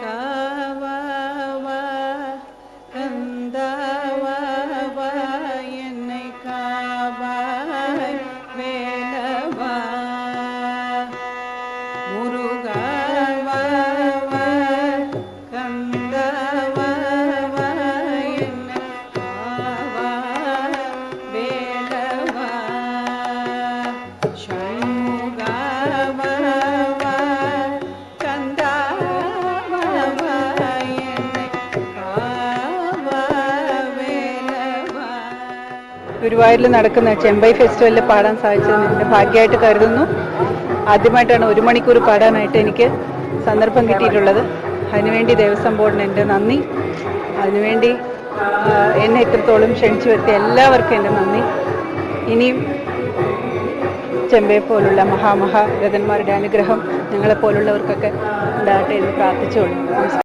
का ഗുരുവായൂരിൽ നടക്കുന്ന ചെമ്പൈ ഫെസ്റ്റിവലിൽ പാടാൻ സാധിച്ചത് എന്റെ ഭാഗ്യമായിട്ട് കരുതുന്നു. ആദ്യമായിട്ടാണ് ഒരു മണിക്കൂർ പാടാനായിട്ട് എനിക്ക് സന്ദർഭം കിട്ടിയിട്ടുള്ളത്. അതിനുവേണ്ടി ദേവസ്വം ബോർഡിന് എന്റെ നന്ദി. അതിനുവേണ്ടി എന്നെ ഇത്രത്തോളം ക്ഷണിച്ചു വരുത്തിയ എല്ലാവർക്കും എന്റെ നന്ദി. ഇനിയും ചെമ്പയെ പോലുള്ള മഹാമഹാരഥന്മാരുടെ അനുഗ്രഹം ഞങ്ങളെപ്പോലുള്ളവർക്കൊക്കെ ഉണ്ടാകട്ടെ എന്ന് പ്രാർത്ഥിച്ചുകൊള്ളു